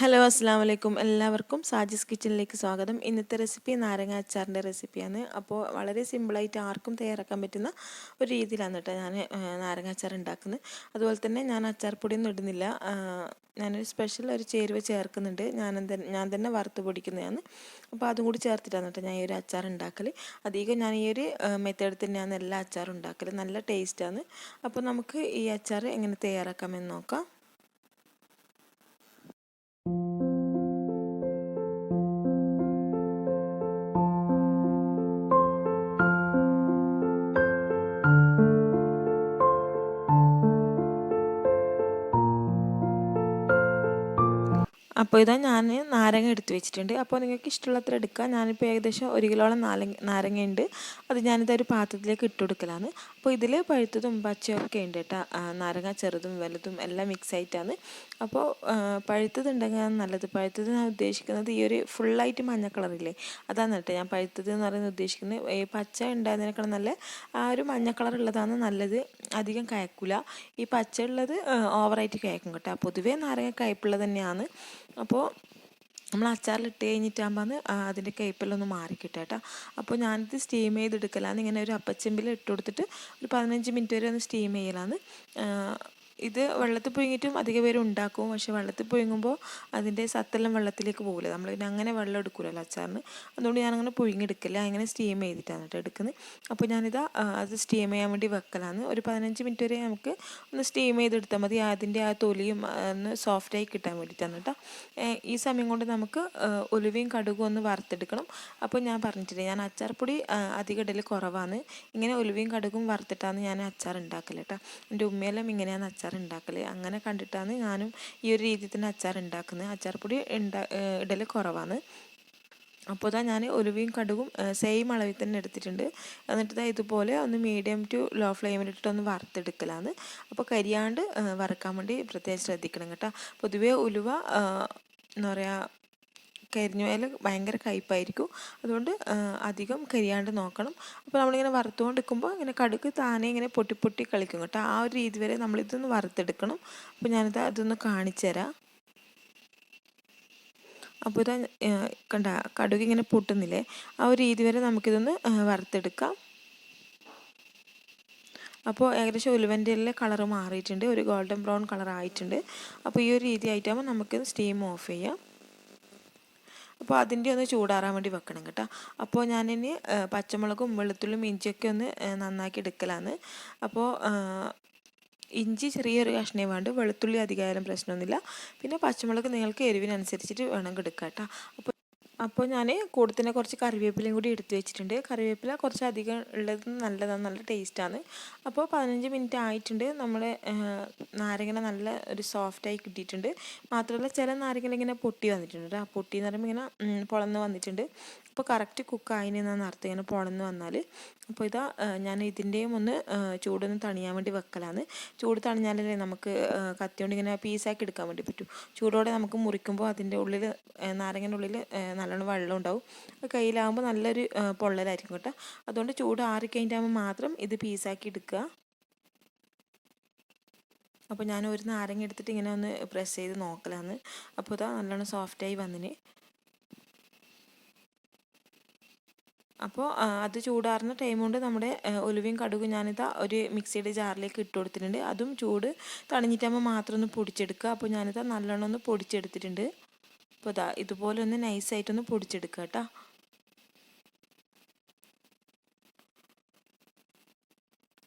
Hello അസ്സാം വലൈക്കും എല്ലാവർക്കും സാജിസ് കിച്ചണിലേക്ക് സ്വാഗതം. ഇന്നത്തെ റെസിപ്പി നാരങ്ങ അച്ചാറിന്റെ റെസിപ്പിയാണ്. അപ്പോൾ വളരെ സിമ്പിളായിട്ട് ആർക്കും തയ്യാറാക്കാൻ പറ്റുന്ന ഒരു രീതിയിലാണ് കേട്ടോ ഞാൻ നാരങ്ങ അച്ചാർ ഉണ്ടാക്കുന്നത്. അതുപോലെ തന്നെ ഞാൻ അച്ചാർ പൊടിയൊന്നും ഇടുന്നില്ല. ഞാനൊരു സ്പെഷ്യൽ ഒരു ചേരുവ ചേർക്കുന്നുണ്ട്. ഞാൻ ഞാൻ തന്നെ വറുത്ത് പൊടിക്കുന്നതാണ്. അപ്പോൾ അതും കൂടി ചേർത്തിട്ടാണ് കേട്ടോ ഞാൻ ഈ ഒരു അച്ചാർ ഉണ്ടാക്കൽ അധികം ഞാൻ ഈ ഒരു മെത്തേഡ് തന്നെയാണ് എല്ലാ അച്ചാറും ഉണ്ടാക്കൽ നല്ല ടേസ്റ്റാണ് അപ്പോൾ നമുക്ക് ഈ അച്ചാർ എങ്ങനെ തയ്യാറാക്കാമെന്ന് നോക്കാം. അപ്പോൾ ഇതാ ഞാൻ നാരങ്ങ എടുത്ത് വെച്ചിട്ടുണ്ട്. അപ്പോൾ നിങ്ങൾക്ക് ഇഷ്ടമുള്ളത്ര എടുക്കുക ഞാനിപ്പോൾ ഏകദേശം ഒരു കിലോളം നാരങ്ങ നാരങ്ങ ഉണ്ട് അത് ഞാനിത് ഒരു പാത്രത്തിലേക്ക് ഇട്ട് കൊടുക്കലാണ്. അപ്പോൾ ഇതിൽ പഴുത്തതും പച്ചയൊക്കെ ഉണ്ട് കേട്ടോ. നാരങ്ങ ചെറുതും വലുതും എല്ലാം മിക്സ് ആയിട്ടാണ്. അപ്പോൾ പഴുത്തതുണ്ടെങ്കിൽ നല്ലത്. പഴുത്തത് ഞാൻ ഉദ്ദേശിക്കുന്നത് ഈ ഒരു ഫുള്ളായിട്ട് മഞ്ഞ കളറില്ലേ അതാണ് കേട്ടോ ഞാൻ പഴുത്തത് എന്ന് പറയുന്നത് ഉദ്ദേശിക്കുന്നത്. ഈ പച്ച ഉണ്ടായതിനേക്കാൾ നല്ല ആ ഒരു മഞ്ഞ കളർ ഉള്ളതാണ് നല്ലത്. അധികം കയക്കൂല. ഈ പച്ച ഉള്ളത് ഓവറായിട്ട് കയക്കും കേട്ടോ. പൊതുവേ നാരങ്ങ കയ്പുള്ളത് തന്നെയാണ്. അപ്പോൾ നമ്മൾ അച്ചാറിലിട്ട് കഴിഞ്ഞിട്ടാകുമ്പോൾ അതിന്റെ കയ്പ്പെല്ലാം ഒന്ന് മാറിക്കിട്ടും കേട്ടോ. അപ്പോൾ ഞാനിത് സ്റ്റീം ചെയ്തെടുക്കലാണ് ഇങ്ങനെ ഒരു അപ്പച്ചെമ്പിൽ ഇട്ട് കൊടുത്തിട്ട് ഒരു പതിനഞ്ച് മിനിറ്റ് വരെ ഒന്ന് സ്റ്റീം ചെയ്യലാണ് ഇത് വെള്ളത്തിൽ പുഴുങ്ങിയിട്ടും അധിക പേര് ഉണ്ടാക്കും. പക്ഷേ വെള്ളത്തിൽ പുഴുങ്ങുമ്പോൾ അതിന്റെ സത്തെല്ലാം വെള്ളത്തിലേക്ക് പോകില്ല നമ്മൾ പിന്നെ അങ്ങനെ വെള്ളം എടുക്കില്ലല്ലോ അച്ചാറിന്. അതുകൊണ്ട് ഞാനങ്ങനെ പുഴുങ്ങിയെടുക്കില്ല അങ്ങനെ സ്റ്റീം ചെയ്തിട്ടാണ് കേട്ടോ എടുക്കുന്നത്. അപ്പോൾ ഞാനിത് അത് സ്റ്റീം ചെയ്യാൻ വേണ്ടി വെക്കലാണ്. ഒരു പതിനഞ്ച് മിനിറ്റ് വരെ നമുക്ക് ഒന്ന് സ്റ്റീം ചെയ്തെടുത്താൽ മതി. അതിന്റെ ആ തൊലിയും ഒന്ന് സോഫ്റ്റായി കിട്ടാൻ വേണ്ടിയിട്ടാണ് കേട്ടോ. ഈ സമയം കൊണ്ട് നമുക്ക് ഒലുവയും കടുകും ഒന്ന് വറുത്തെടുക്കണം. അപ്പോൾ ഞാൻ പറഞ്ഞിട്ടില്ല ഞാൻ അച്ചാർപ്പൊടി അധികം ഇടൽ കുറവാണ്. ഇങ്ങനെ ഒലുവയും കടുകും വറുത്തിട്ടാണ് ഞാൻ അച്ചാർ ഉണ്ടാക്കൽ കേട്ടോ. എന്റെ ഉമ്മയെല്ലാം ഇങ്ങനെയാണ് അച്ചാർ അച്ചാർ ഉണ്ടാക്കൽ അങ്ങനെ കണ്ടിട്ടാണ് ഞാനും ഈ ഒരു രീതിയിൽ തന്നെ അച്ചാർ ഉണ്ടാക്കുന്നത്. അച്ചാർപ്പൊടി ഉണ്ടാ ഇടൽ കുറവാണ്. അപ്പോൾ ഇതാ ഞാൻ ഒലുവയും കടുകും സെയിം അളവിൽ തന്നെ എടുത്തിട്ടുണ്ട്. എന്നിട്ട് ഇതാ ഇതുപോലെ ഒന്ന് മീഡിയം ടു ലോ ഫ്ലെയിമിലിട്ടിട്ട് ഒന്ന് വറുത്തെടുക്കലാണ്. അപ്പോൾ കരിയാണ്ട് വറുക്കാൻ വേണ്ടി പ്രത്യേകം ശ്രദ്ധിക്കണം കേട്ടോ. പൊതുവേ ഉലുവ എന്താ പറയുക കരിഞ്ഞു അതിൽ ഭയങ്കര കയ്പായിരിക്കും. അതുകൊണ്ട് അധികം കരിയാണ്ട് നോക്കണം. അപ്പോൾ നമ്മളിങ്ങനെ വറുത്തുകൊണ്ട് നിൽക്കുമ്പോൾ ഇങ്ങനെ കടുക് താനെ ഇങ്ങനെ പൊട്ടി പൊട്ടി കളിക്കും കേട്ടോ. ആ ഒരു രീതി വരെ നമ്മളിതൊന്ന് വറുത്തെടുക്കണം. അപ്പോൾ ഞാനിത് അതൊന്ന് കാണിച്ചു തരാം. അപ്പോൾ ഇതാ കണ്ട കടുക് ഇങ്ങനെ പൊട്ടുന്നില്ലേ? ആ ഒരു രീതി വരെ നമുക്കിതൊന്ന് വറുത്തെടുക്കാം. അപ്പോൾ ഏകദേശം ഉലുവന്റെ എല്ലാം കളർ മാറിയിട്ടുണ്ട്. ഒരു ഗോൾഡൻ ബ്രൗൺ കളർ ആയിട്ടുണ്ട് അപ്പോൾ ഈ ഒരു രീതി ആയിട്ടാകുമ്പോൾ നമുക്ക് സ്റ്റീം ഓഫ് ചെയ്യാം. അപ്പോൾ അതിന്റെ ഒന്ന് ചൂടാറാൻ വേണ്ടി വെക്കണം കേട്ടോ. അപ്പോൾ ഞാനിനി പച്ചമുളകും വെളുത്തുള്ളിയും ഇഞ്ചിയൊക്കെ ഒന്ന് നന്നാക്കി എടുക്കലാണ് അപ്പോൾ ഇഞ്ചി ചെറിയൊരു കഷ്ണേ വേണ്ട. വെളുത്തുള്ളി അധികമായാലും പ്രശ്നമൊന്നുമില്ല. പിന്നെ പച്ചമുളക് നിങ്ങൾക്ക് എരിവിനനുസരിച്ചിട്ട് വേണമെങ്കിൽ എടുക്കാം കേട്ടോ. അപ്പോൾ അപ്പോൾ ഞാൻ കൂടത്തിന് കുറച്ച് കറിവേപ്പിലയും കൂടി എടുത്തു വെച്ചിട്ടുണ്ട്. കറിവേപ്പില കുറച്ച് അധികം ഉള്ളത് നല്ലതാണ് നല്ല ടേസ്റ്റാണ്. അപ്പോൾ പതിനഞ്ച് മിനിറ്റ് ആയിട്ടുണ്ട്. നമ്മൾ നാരങ്ങ നല്ല ഒരു സോഫ്റ്റായി കിട്ടിയിട്ടുണ്ട്. മാത്രമല്ല ചില നാരങ്ങ ഇങ്ങനെ പൊട്ടി വന്നിട്ടുണ്ട് ആ പൊട്ടി എന്ന് പറയുമ്പോൾ ഇങ്ങനെ പൊളന്ന് വന്നിട്ടുണ്ട്. അപ്പോൾ കറക്റ്റ് കുക്കായിനെന്നാണ് അർത്ഥം. ഇങ്ങനെ പൊളന്ന് വന്നാൽ. അപ്പോൾ ഇതാ ഞാൻ ഇതിന്റെയും ഒന്ന് ചൂടൊന്ന് തണിയാൻ വേണ്ടി വെക്കലാണ്. ചൂട് തണിഞ്ഞാലല്ലേ നമുക്ക് കത്തിയോണ്ട് ഇങ്ങനെ പീസാക്കി എടുക്കാൻ വേണ്ടി പറ്റും. ചൂടോടെ നമുക്ക് മുറിക്കുമ്പോൾ അതിന്റെ ഉള്ളിൽ നാരങ്ങന്റെ ഉള്ളിൽ നല്ലോണം വെള്ളം ഉണ്ടാവും. കയ്യിലാകുമ്പോൾ നല്ലൊരു പൊള്ളലായിരിക്കും കേട്ടോ. അതുകൊണ്ട് ചൂട് ആറിക്കഴിഞ്ഞാകുമ്പോൾ മാത്രം ഇത് പീസാക്കി എടുക്കുക. അപ്പോൾ ഞാൻ ഒരു നാരങ്ങ എടുത്തിട്ട് ഇങ്ങനെ ഒന്ന് പ്രസ് ചെയ്ത് നോക്കലാണ് അപ്പോൾ ഇതാ നല്ലോണം സോഫ്റ്റായി വന്നിന്. അപ്പോൾ അത് ചൂടാറുന്ന ടൈം കൊണ്ട് നമ്മുടെ ഒലുവയും കടുകും ഞാനിതാ ഒരു മിക്സിയുടെ ജാറിലേക്ക് ഇട്ട് കൊടുത്തിട്ടുണ്ട്. അതും ചൂട് തണിഞ്ഞിട്ടാകുമ്പോൾ മാത്രം ഒന്ന് പൊടിച്ചെടുക്കുക. അപ്പോൾ ഞാനിതാ നല്ലോണം ഒന്ന് പൊടിച്ചെടുത്തിട്ടുണ്ട്. അപ്പോൾ ഇതാ ഇതുപോലെ ഒന്ന് നൈസായിട്ടൊന്ന് പൊടിച്ചെടുക്കുക കേട്ടോ.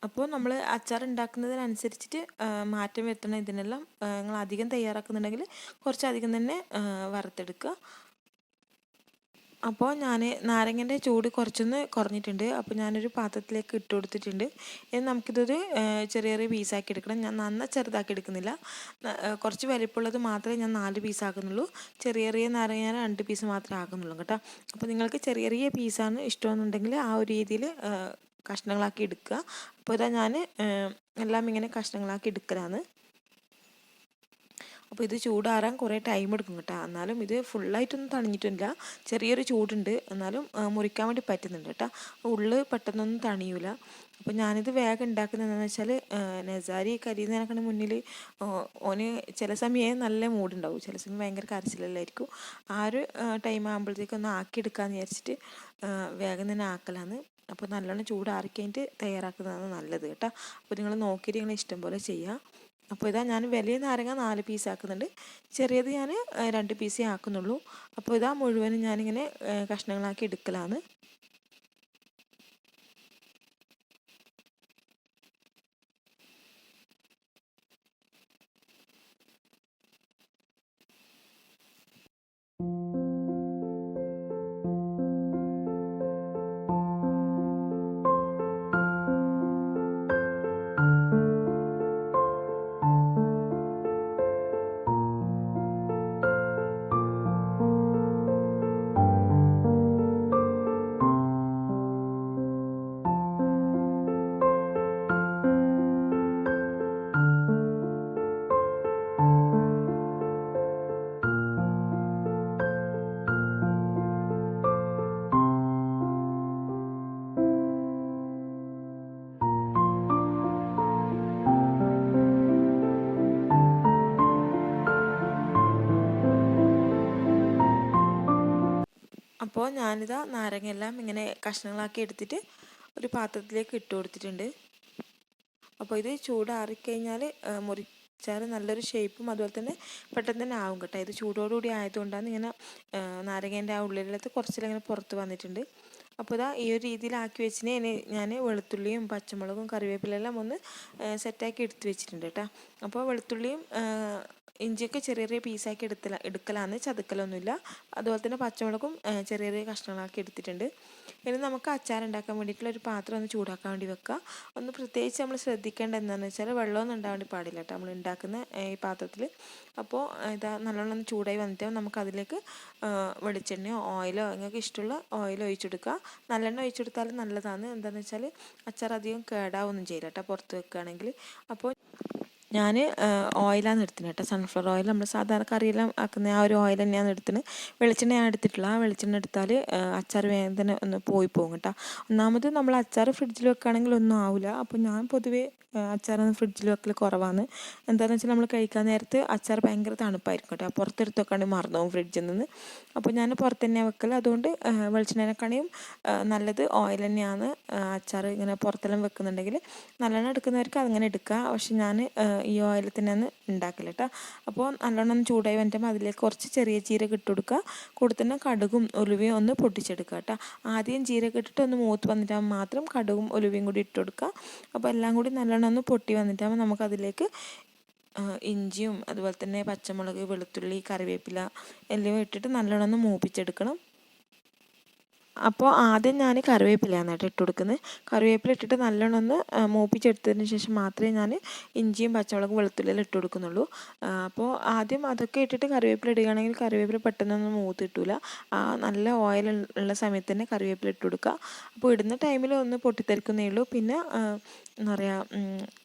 അപ്പോൾ നമ്മൾ അച്ചാർ ഉണ്ടാക്കുന്നതിനനുസരിച്ചിട്ട് മാറ്റം വരുത്തണം ഇതിനെല്ലാം. നിങ്ങൾ അധികം തയ്യാറാക്കുന്നുണ്ടെങ്കിൽ കുറച്ചധികം തന്നെ വറുത്തെടുക്കുക. അപ്പോൾ ഞാൻ നാരങ്ങന്റെ ചൂട് കുറച്ചൊന്ന് കുറഞ്ഞിട്ടുണ്ട്. അപ്പോൾ ഞാനൊരു പാത്രത്തിലേക്ക് ഇട്ട് കൊടുത്തിട്ടുണ്ട്. ഇനി നമുക്കിതൊരു ചെറിയ ചെറിയ പീസാക്കി എടുക്കണം. ഞാൻ നന്ന ചെറുതാക്കി എടുക്കുന്നില്ല. കുറച്ച് വലിപ്പമുള്ളത് മാത്രമേ ഞാൻ നാല് പീസ് ആക്കുന്നുള്ളൂ. ചെറിയ ചെറിയ നാരങ്ങ ഞാൻ രണ്ട് പീസ് മാത്രമേ ആക്കുന്നുള്ളൂ കേട്ടോ. അപ്പോൾ നിങ്ങൾക്ക് ചെറിയ ചെറിയ പീസാണ് ഇഷ്ടമെന്നുണ്ടെങ്കിൽ ആ ഒരു രീതിയിൽ കഷ്ണങ്ങളാക്കി എടുക്കുക. അപ്പോൾ ഇതാ ഞാൻ എല്ലാം ഇങ്ങനെ കഷ്ണങ്ങളാക്കി എടുക്കലാണ്. അപ്പോൾ ഇത് ചൂടാറാൻ കുറേ ടൈം എടുക്കും കേട്ടോ. എന്നാലും ഇത് ഫുള്ളായിട്ടൊന്നും തണിഞ്ഞിട്ടില്ല. ചെറിയൊരു ചൂടുണ്ട്. എന്നാലും മുറിക്കാൻ വേണ്ടി പറ്റുന്നുണ്ട് കേട്ടോ. ഉള്ളു പെട്ടെന്നൊന്നും തണിയൂല. അപ്പോൾ ഞാനിത് വേഗം ഉണ്ടാക്കുന്നത് എന്താണെന്ന് വെച്ചാൽ നസാരി കരിയുന്നതിനേക്കാൾ മുന്നിൽ ഓന് ചില സമയം നല്ല മൂടുണ്ടാവും ചില സമയം ഭയങ്കര കരച്ചിലെല്ലായിരിക്കും. ആ ഒരു ടൈം ആകുമ്പോഴത്തേക്കൊന്ന് ആക്കിയെടുക്കാമെന്ന് വിചാരിച്ചിട്ട് വേഗം തന്നെ ആക്കലാണ് അപ്പോൾ നല്ലോണം ചൂടാറി കഴിഞ്ഞിട്ട് തയ്യാറാക്കുന്നതാണ് നല്ലത് കേട്ടോ. അപ്പോൾ നിങ്ങൾ നോക്കിയിട്ട് നിങ്ങൾ ഇഷ്ടം പോലെ ചെയ്യുക അപ്പോൾ ഇതാ ഞാൻ വലിയ നാരങ്ങ നാല് പീസ് ആക്കുന്നുണ്ട്. ചെറിയത് ഞാൻ രണ്ട് പീസേ ആക്കുന്നുള്ളൂ. അപ്പോൾ ഇതാ മുഴുവനും ഞാനിങ്ങനെ കഷ്ണങ്ങളാക്കി എടുക്കലാണ്. അപ്പോൾ ഞാനിതാ നാരങ്ങയെല്ലാം ഇങ്ങനെ കഷ്ണങ്ങളാക്കി എടുത്തിട്ട് ഒരു പാത്രത്തിലേക്ക് ഇട്ട് കൊടുത്തിട്ടുണ്ട്. അപ്പോൾ ഇത് ചൂടാറിക്കഴിഞ്ഞാൽ മുറിച്ചാൽ നല്ലൊരു ഷേപ്പും അതുപോലെ തന്നെ പെട്ടെന്ന് തന്നെ ആവും കേട്ടോ. ഇത് ചൂടോടുകൂടി ആയതുകൊണ്ടാണ് ഇങ്ങനെ നാരങ്ങേന്റെ ആ ഉള്ളിലത്ത് കുറച്ചിലിങ്ങനെ പുറത്ത് വന്നിട്ടുണ്ട്. അപ്പോൾ ഇതാ ഈ ഒരു രീതിയിലാക്കി വെച്ചിന് ഇനി ഞാൻ വെളുത്തുള്ളിയും പച്ചമുളകും കറിവേപ്പിലെല്ലാം ഒന്ന് സെറ്റാക്കി എടുത്ത് വെച്ചിട്ടുണ്ട് കേട്ടോ. അപ്പോൾ വെളുത്തുള്ളിയും ഇഞ്ചിയൊക്കെ ചെറിയ ചെറിയ പീസാക്കി എടുത്തല എടുക്കലാന്ന് ചതുക്കലൊന്നുമില്ല അതുപോലെ തന്നെ പച്ചമുളകും ചെറിയ ചെറിയ കഷ്ണങ്ങളാക്കി എടുത്തിട്ടുണ്ട്. ഇനി നമുക്ക് അച്ചാർ ഉണ്ടാക്കാൻ വേണ്ടിയിട്ടുള്ള ഒരു പാത്രം ഒന്ന് ചൂടാക്കാൻ വേണ്ടി വെക്കുക ഒന്ന് പ്രത്യേകിച്ച് നമ്മൾ ശ്രദ്ധിക്കേണ്ട എന്താണെന്ന് വെച്ചാൽ വെള്ളമൊന്നും ഉണ്ടാകാൻ വേണ്ടി പാടില്ല കേട്ടോ നമ്മൾ ഉണ്ടാക്കുന്ന ഈ പാത്രത്തിൽ അപ്പോൾ ഇതാ നല്ലോണം ഒന്ന് ചൂടായി വന്നിട്ട് നമുക്ക് അതിലേക്ക് വെളിച്ചെണ്ണയോ ഓയിലോ നിങ്ങൾക്ക് ഇഷ്ടമുള്ള ഓയിൽ ഒഴിച്ചെടുക്കുക നല്ലെണ്ണ ഒഴിച്ചെടുത്താൽ നല്ലതാണ്. എന്താണെന്ന് വെച്ചാൽ അച്ചാർ അധികം കേടാവൊന്നും ചെയ്യില്ല കേട്ടോ പുറത്ത് വെക്കുകയാണെങ്കിൽ അപ്പോൾ ഞാൻ ഓയിലാണ് എടുത്തിന് കേട്ടോ സൺഫ്ലവർ ഓയിൽ നമ്മൾ സാധാരണ കറിയെല്ലാം ആക്കുന്ന ആ ഒരു ഓയിൽ തന്നെയാണ് എടുത്തിന്. വെളിച്ചെണ്ണ ഞാൻ എടുത്തിട്ടില്ല ആ വെളിച്ചെണ്ണ എടുത്താൽ അച്ചാർ വേഗം തന്നെ ഒന്ന് പോയി പോകും കേട്ടോ ഒന്നാമത് നമ്മൾ അച്ചാർ ഫ്രിഡ്ജിൽ വെക്കുകയാണെങ്കിൽ ഒന്നും ആവില്ല അപ്പോൾ ഞാൻ പൊതുവേ അച്ചാറൊന്നും ഫ്രിഡ്ജിൽ വെക്കൽ കുറവാണ്. എന്താണെന്ന് വെച്ചാൽ നമ്മൾ കഴിക്കാൻ നേരത്ത് അച്ചാർ ഭയങ്കര തണുപ്പായിരിക്കും കേട്ടോ പുറത്തെടുത്ത് വെക്കാണ്ട് മറന്നു പോകും ഫ്രിഡ്ജിൽ നിന്ന്. അപ്പോൾ ഞാൻ പുറത്ത് തന്നെയാണ് വെക്കൽ അതുകൊണ്ട് വെളിച്ചെണ്ണേനെക്കാണെയും നല്ലത് ഓയിൽ തന്നെയാണ്. അച്ചാർ ഇങ്ങനെ പുറത്തെല്ലാം വെക്കുന്നുണ്ടെങ്കിൽ നല്ലോണം എടുക്കുന്നവർക്ക് അങ്ങനെ എടുക്കുക പക്ഷെ ഞാൻ ഈ ഓയിൽ തന്നെയാണ് ഉണ്ടാക്കൽ കേട്ടോ അപ്പോൾ നല്ലോണം ചൂടായി വന്നിട്ടുമ്പോൾ അതിലേക്ക് കുറച്ച് ചെറിയ ജീരക ഇട്ട് കൊടുക്കുക കൂടെ തന്നെ കടുകും ഒലുവയും ഒന്ന് പൊട്ടിച്ചെടുക്കുക കേട്ടോ ആദ്യം ജീരക ഇട്ടിട്ട് ഒന്ന് മൂത്ത് വന്നിട്ടാകുമ്പോൾ മാത്രം കടുകും ഒലുവയും കൂടി ഇട്ട് കൊടുക്കുക അപ്പോൾ എല്ലാം കൂടി നല്ലോണം ഒന്ന് പൊട്ടി വന്നിട്ടാകുമ്പോൾ നമുക്കതിലേക്ക് ഇഞ്ചിയും അതുപോലെ തന്നെ പച്ചമുളക് വെളുത്തുള്ളി കറിവേപ്പില എല്ലാം ഇട്ടിട്ട് നല്ലോണം ഒന്ന് മൂപ്പിച്ചെടുക്കണം. അപ്പോൾ ആദ്യം ഞാൻ കറിവേപ്പിലയാണ് കേട്ടോ ഇട്ട് കൊടുക്കുന്നത് കറിവേപ്പില ഇട്ടിട്ട് നല്ലോണം ഒന്ന് മൂപ്പിച്ചെടുത്തതിന് ശേഷം മാത്രമേ ഞാൻ ഇഞ്ചിയും പച്ചമുളകും വെളുത്തുള്ളിയും ഇട്ട് കൊടുക്കുന്നുള്ളൂ. അപ്പോൾ ആദ്യം അതൊക്കെ ഇട്ടിട്ട് കറിവേപ്പില ഇടുകയാണെങ്കിൽ കറിവേപ്പില പെട്ടെന്നൊന്നും മൂത്ത് കിട്ടൂല. നല്ല ഓയിൽ ഉള്ള സമയത്ത് തന്നെ കറിവേപ്പില ഇട്ട് കൊടുക്കുക. അപ്പോൾ ഇടുന്ന ടൈമിൽ ഒന്ന് പൊട്ടിത്തെറിക്കുന്നേ ഉള്ളൂ. പിന്നെ എന്താ പറയുക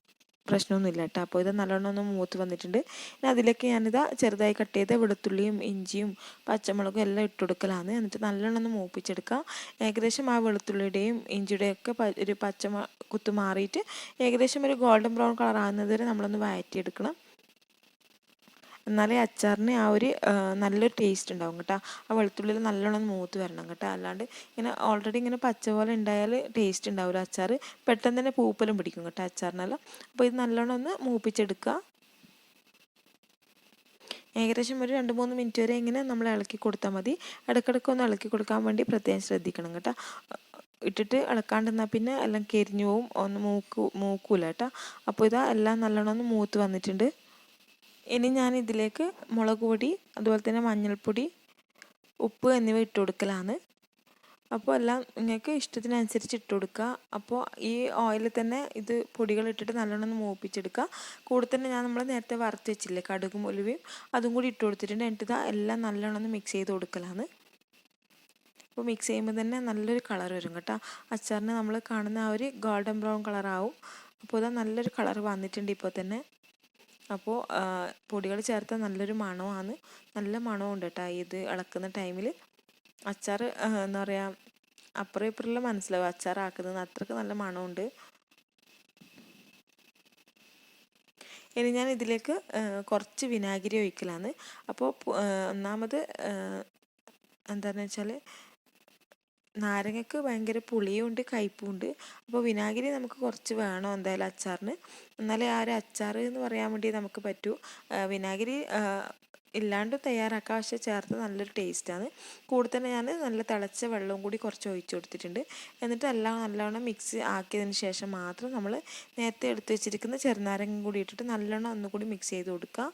പ്രശ്നമൊന്നുമില്ല കേട്ടോ. അപ്പോൾ ഇത് നല്ലോണം ഒന്ന് മൂത്ത് വന്നിട്ടുണ്ട്. ഇനി അതിലേക്ക് ഞാനിതാ ചെറുതായി കട്ട് ചെയ്ത വെളുത്തുള്ളിയും ഇഞ്ചിയും പച്ചമുളകും എല്ലാം ഇട്ട് കൊടുക്കലാണ്. എന്നിട്ട് നല്ലോണം ഒന്ന് മൂപ്പിച്ചെടുക്കുക ഏകദേശം ആ വെളുത്തുള്ളിയുടെയും ഇഞ്ചിയുടെയും ഒക്കെ ഒരു പച്ച കുത്ത് മാറിയിട്ട് ഏകദേശം ഒരു ഗോൾഡൻ ബ്രൗൺ കളർ ആകുന്നത് വരെ നമ്മളൊന്ന് വഴറ്റിയെടുക്കണം. എന്നാലേ അച്ചാറിന് ആ ഒരു നല്ലൊരു ടേസ്റ്റ് ഉണ്ടാവും കേട്ടോ. ആ വെളുത്തുള്ളിയിൽ നല്ലോണം മൂത്ത് വരണം കേട്ടോ. അല്ലാണ്ട് ഇങ്ങനെ ഓൾറെഡി ഇങ്ങനെ പച്ച പോലെ ഉണ്ടായാൽ ടേസ്റ്റ് ഉണ്ടാവില്ല അച്ചാർ പെട്ടെന്ന് തന്നെ പൂപ്പലും പിടിക്കും കേട്ടോ അച്ചാറിനെല്ലാം. അപ്പോൾ ഇത് നല്ലോണം ഒന്ന് മൂപ്പിച്ചെടുക്കുക. ഏകദേശം ഒരു രണ്ട് മൂന്ന് മിനിറ്റ് വരെ ഇങ്ങനെ നമ്മൾ ഇളക്കി കൊടുത്താൽ മതി. ഇടയ്ക്കിടയ്ക്ക് ഒന്ന് ഇളക്കി കൊടുക്കാൻ വേണ്ടി പ്രത്യേകം ശ്രദ്ധിക്കണം കേട്ടോ. ഇട്ടിട്ട് ഇളക്കാണ്ടിരുന്നാൽ പിന്നെ എല്ലാം കരിഞ്ഞു പോവും. ഒന്ന് മൂക്കു മൂക്കൂല കേട്ടോ. അപ്പോൾ ഇതാ എല്ലാം നല്ലോണം ഒന്ന് മൂത്ത് വന്നിട്ടുണ്ട്. ഇനി ഞാൻ ഇതിലേക്ക് മുളക് പൊടി അതുപോലെ തന്നെ മഞ്ഞൾപ്പൊടി ഉപ്പ് എന്നിവ ഇട്ട് കൊടുക്കലാണ്. അപ്പോൾ എല്ലാം നിങ്ങൾക്ക് ഇഷ്ടത്തിനനുസരിച്ച് ഇട്ട് കൊടുക്കുക. അപ്പോൾ ഈ ഓയിലിൽ തന്നെ ഇത് പൊടികൾ ഇട്ടിട്ട് നല്ലോണം മൂപ്പിച്ചെടുക്കുക. കൂടെ തന്നെ ഞാൻ നമ്മൾ നേരത്തെ വറുത്ത് വെച്ചില്ലേ കടുകും ഉലുവയും അതും കൂടി ഇട്ട് കൊടുത്തിട്ടുണ്ട്. എന്നിട്ട് എല്ലാം നല്ലോണം ഒന്ന് മിക്സ് ചെയ്ത് കൊടുക്കലാണ്. അപ്പോൾ മിക്സ് ചെയ്യുമ്പോൾ തന്നെ നല്ലൊരു കളർ വരും കേട്ടോ. അച്ചാറിന് നമ്മൾ കാണുന്ന ആ ഒരു ഗോൾഡൻ ബ്രൗൺ കളറാവും അപ്പോൾ ഇതാ നല്ലൊരു കളർ വന്നിട്ടുണ്ട് ഇപ്പോൾ തന്നെ. അപ്പോൾ പൊടികൾ ചേർത്ത നല്ലൊരു മണമാണ്. നല്ല മണമുണ്ട് കേട്ടോ ഇത് ഇളക്കുന്ന ടൈമിൽ അച്ചാർ എന്താ പറയുക അപ്പുറം ഇപ്പുറമെല്ലാം മനസ്സിലാവും. അച്ചാറാക്കുന്നത് അത്രയ്ക്ക് നല്ല മണമുണ്ട് ഇനി ഞാൻ ഇതിലേക്ക് കുറച്ച് വിനാഗിരി ഒഴിക്കലാണ്. അപ്പോൾ ഒന്നാമത് എന്താണെന്ന് വെച്ചാൽ നാരങ്ങയ്ക്ക് ഭയങ്കര പുളിയും ഉണ്ട് കയ്പ്പും ഉണ്ട് അപ്പോൾ വിനാഗിരി നമുക്ക് കുറച്ച് വേണം എന്തായാലും അച്ചാറിന്. എന്നാലേ ആ ഒരു അച്ചാർ എന്ന് പറയാൻ വേണ്ടി നമുക്ക് പറ്റൂ. വിനാഗിരി ഇല്ലാണ്ട് തയ്യാറാക്കാം പക്ഷെ ചേർത്ത് നല്ലൊരു ടേസ്റ്റാണ് കൂടെ തന്നെ ഞാൻ നല്ല തിളച്ച വെള്ളവും കൂടി കുറച്ച് ഒഴിച്ചു കൊടുത്തിട്ടുണ്ട്. എന്നിട്ട് എല്ലാം നല്ലവണ്ണം മിക്സ് ആക്കിയതിന് ശേഷം മാത്രം നമ്മൾ നേരത്തെ എടുത്തു വെച്ചിരിക്കുന്ന ചെറുനാരങ്ങ കൂടി ഇട്ടിട്ട് നല്ലോണം ഒന്നുകൂടി മിക്സ് ചെയ്ത് കൊടുക്കുക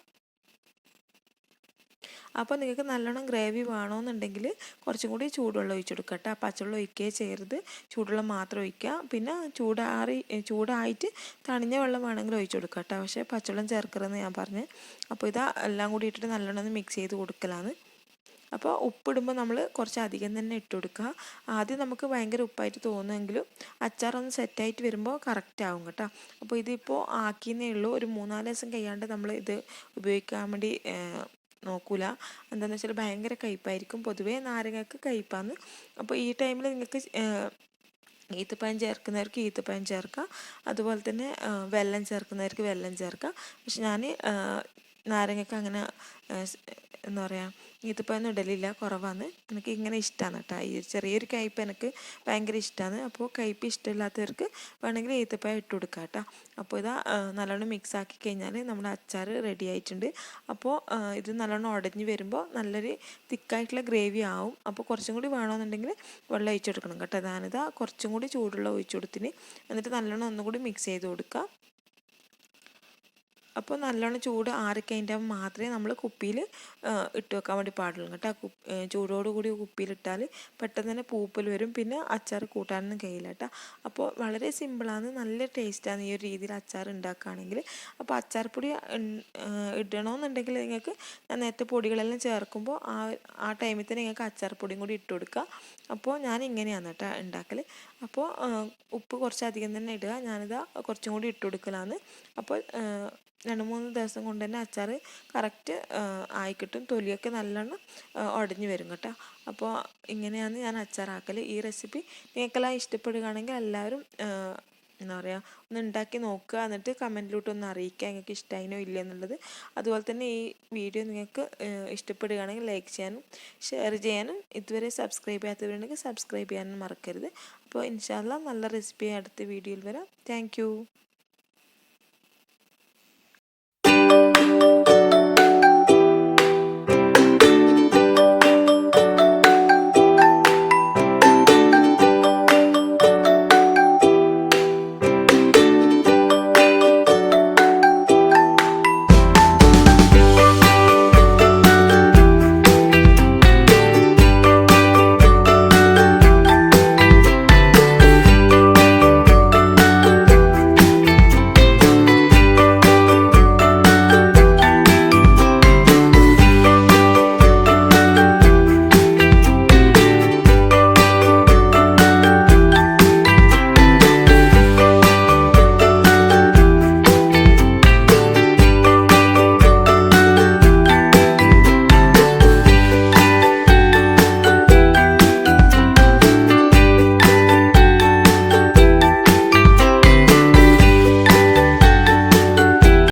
അപ്പോൾ നിങ്ങൾക്ക് നല്ലോണം ഗ്രേവി വേണമെന്നുണ്ടെങ്കിൽ കുറച്ചും കൂടി ചൂടുവെള്ളം ഒഴിച്ചു കൊടുക്കുക കേട്ടോ പച്ചവെള്ളം ഒഴിക്കേ ചെയ്യരുത്. ചൂടുവെള്ളം മാത്രം ഒഴിക്കുക. പിന്നെ ചൂടാറി ചൂടായിട്ട് തണിഞ്ഞ വെള്ളം വേണമെങ്കിൽ ഒഴിച്ചു കൊടുക്കുക കേട്ടോ പക്ഷേ പച്ചവെള്ളം ചേർക്കരുതെന്ന് ഞാൻ പറഞ്ഞു. അപ്പോൾ ഇതാ എല്ലാം കൂടി ഇട്ടിട്ട് നല്ലോണം ഒന്ന് മിക്സ് ചെയ്ത് കൊടുക്കലാണ്. അപ്പോൾ ഉപ്പിടുമ്പോൾ നമ്മൾ കുറച്ച് അധികം തന്നെ ഇട്ട് കൊടുക്കുക. ആദ്യം നമുക്ക് ഭയങ്കര ഉപ്പായിട്ട് തോന്നുമെങ്കിലും അച്ചാറൊന്ന് സെറ്റായിട്ട് വരുമ്പോൾ കറക്റ്റ് ആവും കേട്ടോ. അപ്പോൾ ഇതിപ്പോൾ ആക്കിയെന്നേ ഉള്ളൂ. ഒരു മൂന്നാൽ ദിവസം കഴിയാണ്ട് നമ്മൾ ഇത് ഉപയോഗിക്കാൻ വേണ്ടി നോക്കൂല. എന്താണെന്ന് വെച്ചാൽ ഭയങ്കര കയ്പ്പായിരിക്കും പൊതുവേ നാരങ്ങക്ക് കയ്പ്പാന്ന് അപ്പോൾ ഈ ടൈമിൽ നിങ്ങൾക്ക് ഈത്തപ്പഴം ചേർക്കുന്നവർക്ക് ഈത്തപ്പഴം ചേർക്കാം. അതുപോലെ തന്നെ വെല്ലം ചേർക്കുന്നവർക്ക് വെല്ലം ചേർക്കാം. പക്ഷെ ഞാൻ നാരങ്ങക്ക് അങ്ങനെ എന്താ പറയുക ഇതിപ്പോൾ ഒന്നും ഇടലില്ല കുറവാണ് എനിക്ക് ഇങ്ങനെ ഇഷ്ടമാണ് കേട്ടോ ഈ ചെറിയൊരു കയ്പ്പ് എനിക്ക് ഭയങ്കര ഇഷ്ടമാണ് അപ്പോൾ കയ്പ്പ് ഇഷ്ടമില്ലാത്തവർക്ക് വേണമെങ്കിൽ ഈത്തപ്പഴം ഇട്ട് കൊടുക്കാം കേട്ടോ അപ്പോൾ ഇതാ നല്ലോണം മിക്സ് ആക്കി കഴിഞ്ഞാൽ നമ്മുടെ അച്ചാർ റെഡി ആയിട്ടുണ്ട്. അപ്പോൾ ഇത് നല്ലോണം ഉടഞ്ഞ് വരുമ്പോൾ നല്ലൊരു തിക്കായിട്ടുള്ള ഗ്രേവി ആവും. അപ്പോൾ കുറച്ചും കൂടി വേണമെന്നുണ്ടെങ്കിൽ വെള്ളം ഒഴിച്ചു കൊടുക്കണം കേട്ടോ ഞാനിതാ കുറച്ചും കൂടി ചൂടുള്ള ഒഴിച്ചു കൊടുത്തിന്. എന്നിട്ട് നല്ലോണം ഒന്നുകൂടി മിക്സ് ചെയ്ത് കൊടുക്കുക അപ്പോൾ നല്ലോണം ചൂട് ആറിക്കഴിഞ്ഞാൽ മാത്രമേ നമ്മൾ കുപ്പിയിൽ ഇട്ട് വെക്കാൻ വേണ്ടി പാടുള്ളൂ. കേട്ടോ ചൂടോടുകൂടി കുപ്പിയിലിട്ടാൽ പെട്ടെന്ന് തന്നെ പൂപ്പൽ വരും. പിന്നെ അച്ചാർ കൂട്ടാനൊന്നും കഴിയില്ല കേട്ടോ. അപ്പോൾ വളരെ സിമ്പിളാണ് നല്ല ടേസ്റ്റാണ് ഈ ഒരു രീതിയിൽ അച്ചാർ ഉണ്ടാക്കുകയാണെങ്കിൽ. അപ്പോൾ അച്ചാർപ്പൊടി ഇടണമെന്നുണ്ടെങ്കിൽ നിങ്ങൾക്ക് ഞാൻ നേരത്തെ പൊടികളെല്ലാം ചേർക്കുമ്പോൾ ആ ആ ടൈമിൽ തന്നെ നിങ്ങൾക്ക് അച്ചാർപ്പൊടിയും കൂടി ഇട്ട് കൊടുക്കുക. അപ്പോൾ ഞാൻ ഇങ്ങനെയാണ് കേട്ടോ ഉണ്ടാക്കൽ. അപ്പോൾ ഉപ്പ് കുറച്ചധികം തന്നെ ഇടുക. ഞാനിതാ കുറച്ചും കൂടി ഇട്ട് കൊടുക്കലാണ്. അപ്പോൾ രണ്ട് മൂന്ന് ദിവസം കൊണ്ട് തന്നെ അച്ചാർ കറക്റ്റ് ആയി കിട്ടും തൊലിയൊക്കെ നല്ലോണം ഉടഞ്ഞു വരും കേട്ടോ. അപ്പോൾ ഇങ്ങനെയാണ് ഞാൻ അച്ചാറാക്കൽ ഈ റെസിപ്പി നിങ്ങൾക്കെല്ലാം ഇഷ്ടപ്പെടുകയാണെങ്കിൽ എല്ലാവരും എന്താ പറയുക ഒന്ന് ഉണ്ടാക്കി നോക്കുക. എന്നിട്ട് കമന്റിലോട്ട് ഒന്ന് അറിയിക്കുക നിങ്ങൾക്ക് ഇഷ്ടമായിനോ ഇല്ല എന്നുള്ളത് അതുപോലെ തന്നെ ഈ വീഡിയോ നിങ്ങൾക്ക് ഇഷ്ടപ്പെടുകയാണെങ്കിൽ ലൈക്ക് ചെയ്യാനും ഷെയർ ചെയ്യാനും ഇതുവരെ സബ്സ്ക്രൈബ് ചെയ്യാത്തവരുണ്ടെങ്കിൽ സബ്സ്ക്രൈബ് ചെയ്യാനും മറക്കരുത്. അപ്പോൾ ഇൻഷാല്ല നല്ല റെസിപ്പി അടുത്ത വീഡിയോയിൽ വരാം. താങ്ക്